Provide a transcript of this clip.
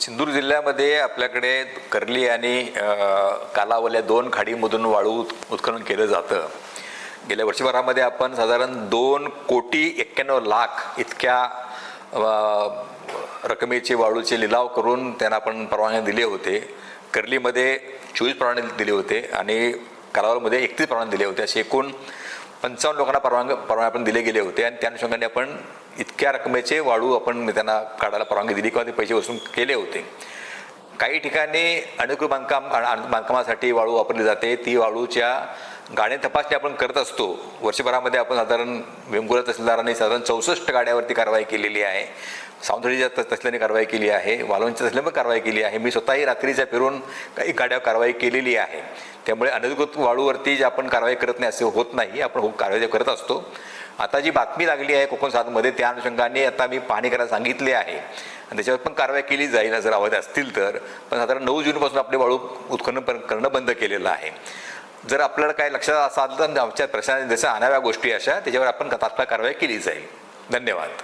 सिंधुदुर्ग जिल्ह्यामध्ये आपल्याकडे कर्ली आणि कालावल्या दोन खाडीमधून वाळू उत्खनन केलं जातं. गेल्या वर्षभरामध्ये आपण साधारण दोन कोटी एक्क्याण्णव लाख इतक्या रकमेचे वाळूचे लिलाव करून त्यांना आपण परवाने दिले होते. कर्लीमध्ये चोवीस परवाने दिले होते आणि कालावलमध्ये एकतीस परवाने दिले होते. असे एकूण पंचावन्न लोकांना परवान परवाने आपण दिले गेले होते आणि त्या अनुषंगाने आपण इतक्या रकमेचे वाळू आपण त्यांना काढायला परवानगी दिली किंवा ते पैसे वसूल केले होते. काही ठिकाणी अनुकूल बांधकाम बांधकामासाठी वाळू वापरली जाते. ती वाळूच्या गाड्या तपासणी आपण करत असतो. वर्षभरामध्ये आपण साधारण वेंगुर्ला तहसीलदारांनी साधारण चौसष्ट गाड्यावरती कारवाई केलेली आहे. सावंतवाडीच्या त- कारवाई केली आहे. वालवणच्या तहसीलने पण कारवाई केली आहे. मी स्वतःही रात्रीच्या फिरून काही गाड्यावर कारवाई केलेली आहे. त्यामुळे अनधिकृत वाळूवरती जे आपण कारवाई करत नाही असे होत नाही. आपण कारवाई करत असतो. आता जी बातमी लागली आहे कोकण सातमध्ये त्या अनुषंगाने आता मी पाहणी करायला सांगितले आहे. आणि त्याच्यावर पण कारवाई केली जाईल जर अवैध असतील तर. पण साधारण नऊ जूनपासून आपले वाळू उत्खनन पण करणं बंद केलेलं आहे. जर आपल्याला काय लक्षात असाल तर आमच्या प्रशासनाने जसं आणाव्या गोष्टी अशा त्याच्यावर आपण तात्काळ कारवाई केली जाईल. धन्यवाद.